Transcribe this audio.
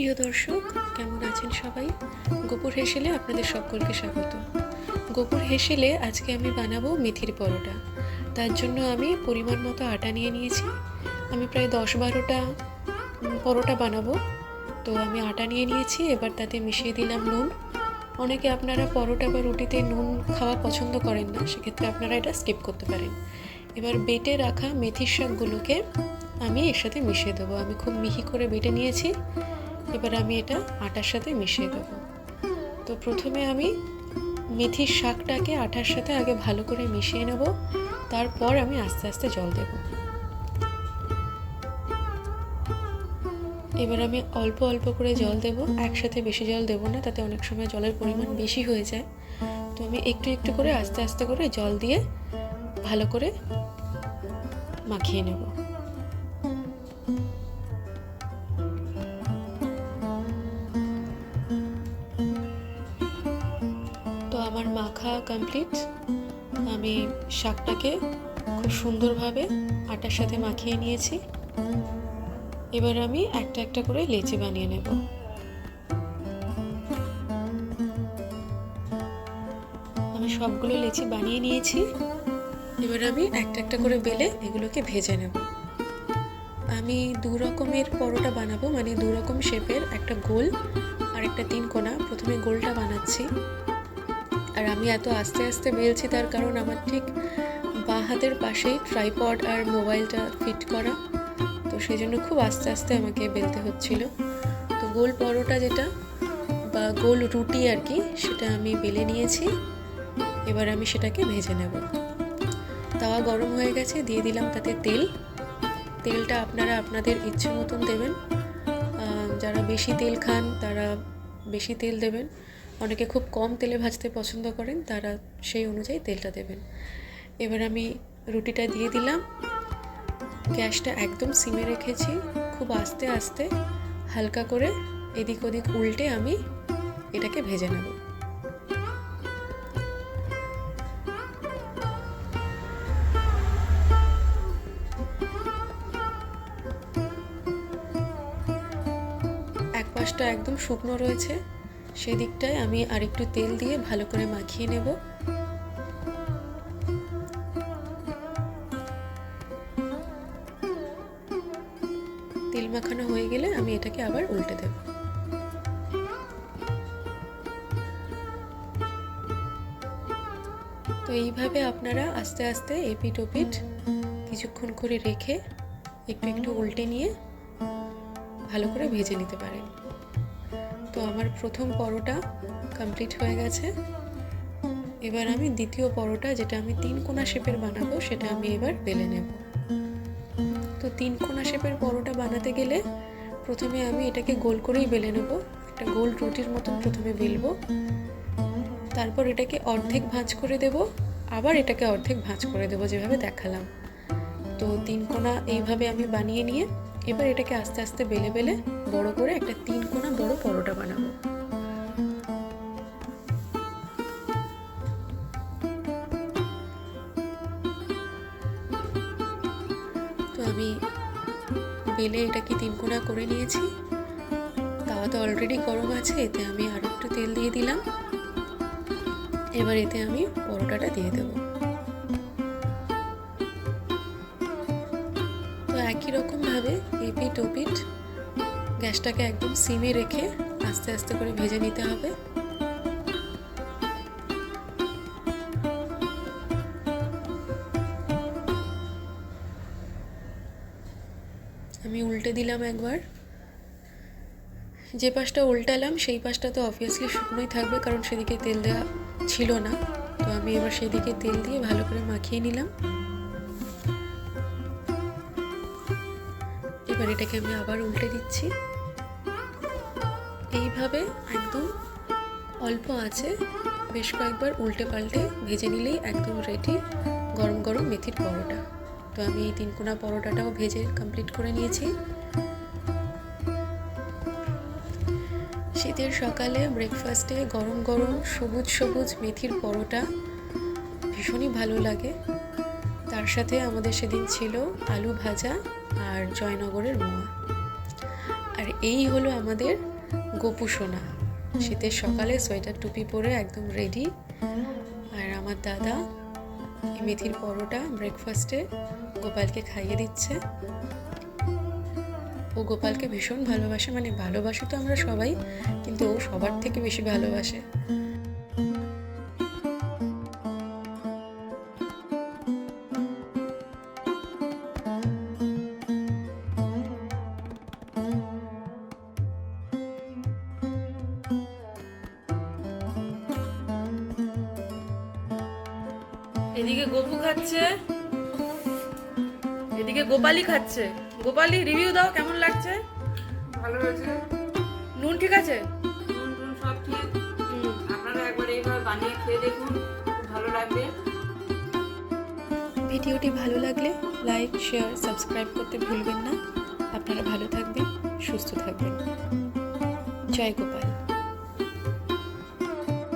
প্রিয় দর্শক, কেমন আছেন সবাই? গোপুর হেসেলে আপনাদের সকলকে স্বাগত। গোপুর হেসেলে আজকে আমি বানাবো মেথির পরোটা। তার জন্য আমি পরিমাণ মতো আটা নিয়ে নিয়েছি। আমি প্রায় দশ বারোটা পরোটা বানাবো। তো আমি আটা নিয়ে নিয়েছি, এবার তাতে মিশিয়ে দিলাম নুন। অনেকে আপনারা পরোটা বা রুটিতে নুন খাওয়া পছন্দ করেন না, সেক্ষেত্রে আপনারা এটা স্কিপ করতে পারেন। এবার বেটে রাখা মেথির শাকগুলোকে আমি এর সাথে মিশিয়ে দেবো। আমি খুব মিহি করে বেটে নিয়েছি। এবার আমি এটা আটার সাথে মিশিয়ে দেবো। তো প্রথমে আমি মেথির শাকটাকে আটার সাথে আগে ভালো করে মিশিয়ে নেব, তারপর আমি আস্তে আস্তে জল দেব। এবার আমি অল্প অল্প করে জল দেব, একসাথে বেশি জল দেব না, তাতে অনেক সময় জলের পরিমাণ বেশি হয়ে যায়। তো আমি একটু একটু করে আস্তে আস্তে করে জল দিয়ে ভালো করে মাখিয়ে নেব। কমপ্লিট আমি শাকটাকে খুব সুন্দরভাবে আটার সাথে মাখিয়ে নিয়েছি। এবার আমি একটা একটা করে লেচি বানিয়ে নেব। আমি সবগুলো লেচি বানিয়ে নিয়েছি। এবার আমি একটা একটা করে বেলে এগুলোকে ভেজে নেব। আমি দু রকমের পরোটা বানাবো মানে দু রকম শেপের একটা গোল আর একটা তিন কোনা। প্রথমে গোলটা বানাচ্ছি। আর আমি এত আস্তে আস্তে বেলছি তার কারণ আমার ঠিক বাঁ হাতের পাশেই ট্রাইপড আর মোবাইলটা ফিট করা। তো সেই জন্য খুব আস্তে আস্তে আমাকে বেলতে হচ্ছিল। তো গোল পরোটা যেটা বা গোল রুটি আর কি, সেটা আমি বেলে নিয়েছি। এবার আমি সেটাকে ভেজে নেব। তাওয়া গরম হয়ে গেছে, দিয়ে দিলাম তাতে তেল। তেলটা আপনারা আপনাদের ইচ্ছে মতন দেবেন। যারা বেশি তেল খান তারা বেশি তেল দেবেন। অনেকে খুব কম তেলে ভাজতে পছন্দ করেন, তারা সেই অনুযায়ী তেলটা দেবেন। এবার আমি রুটিটা দিয়ে দিলাম। গ্যাসটা একদম সিমে রেখেছি, খুব আস্তে আস্তে হালকা করে এদিক ওদিক উল্টে আমি এটাকে ভেজে নেব। এক পাশটা একদম শুকনো রয়েছে সেদিকটায় আমি আরেকটু তেল দিয়ে ভালো করে মাখিয়ে নেব। তেল মাখানো হয়ে গেলে আমি এটাকে আবার উল্টে দেব। তো এইভাবে আপনারা আস্তে আস্তে এপিট ওপিট কিছুক্ষণ করে রেখে একটু একটু উল্টে নিয়ে ভালো করে ভেজে নিতে পারেন। তো আমার প্রথম পরোটা কমপ্লিট হয়ে গেছে। এবার আমি দ্বিতীয় পরোটা, যেটা আমি তিন কোনা শেপের বানাবো, সেটা আমি এবার বেলে নেব। তো তিন কোনা শেপের পরোটা বানাতে গেলে প্রথমে আমি এটাকে গোল করেই বেলে নেব। একটা গোল রুটির মতন প্রথমে বেলবো। তারপর এটাকে অর্ধেক ভাঁজ করে দেব। আবার এটাকে অর্ধেক ভাঁজ করে দেব, যেভাবে দেখালাম। তো তিন কোনা এইভাবে আমি বানিয়ে নিয়ে এবার এটাকে আস্তে আস্তে বেলে বেলে বড় করে একটা তিন কোনা বড় পরোটা বানাবো। তো আমি বেলে এটাকে তিন কোনা করে নিয়েছি। তাওয়া তো অলরেডি গরম আছে, এতে আমি আর একটু তেল দিয়ে দিলাম। এবার এতে আমি পরোটাটা দিয়ে দেবো। একই রকমভাবে এপিট ওপিট গ্যাসটাকে একদম সিমে রেখে আস্তে আস্তে করে ভেজে নিতে হবে। আমি উল্টে দিলাম একবার। যে পাশটা উল্টালাম, সেই পাশটা তো অবভিয়াসলি শুকনোই থাকবে, কারণ সেদিকে তেল দেওয়া ছিল না। তো আমি এবার সেদিকে তেল দিয়ে ভালো করে মাখিয়ে নিলাম। এবার এটাকে আমি আবার উল্টে দিচ্ছি। এইভাবে একদম অল্প আছে, বেশ কয়েকবার উল্টে পাল্টে ভেজে নিলেই একদম রেডি গরম গরম মেথির পরোটা। তো আমি এই তিনকোনা পরোটাটাও ভেজে কমপ্লিট করে নিয়েছি। শীতের সকালে ব্রেকফাস্টে গরম গরম সবুজ সবুজ মেথির পরোটা ভীষণই ভালো লাগে। তার সাথে আমাদের সেদিন ছিল আলু ভাজা আর জয়নগরের মোয়া। আর এই হলো আমাদের গোপু সোনা। শীতের সকালে সোয়েটার টুপি পরে একদম রেডি আর আমার দাদা মেথির পরোটা ব্রেকফাস্টে গোপালকে খাইয়ে দিচ্ছে। ও গোপালকে ভীষণ ভালোবাসে মানে ভালোবাসে তো আমরা সবাই, কিন্তু ও সবার থেকে বেশি ভালোবাসে। এদিকে গোপু খাচ্ছে। এদিকে গোপালি খাচ্ছে। গোপালি রিভিউ দাও কেমন লাগছে? ভালো হয়েছে। নুন ঠিক আছে? নুন সব ঠিক। আপনারা একবার এইভাবে বানিয়ে খেয়ে দেখুন ভালো লাগবে। ভিডিওটি ভালো লাগলে লাইক শেয়ার সাবস্ক্রাইব করতে ভুলবেন না। আপনারা ভালো থাকবেন সুস্থ থাকবেন। জয় গোপাল।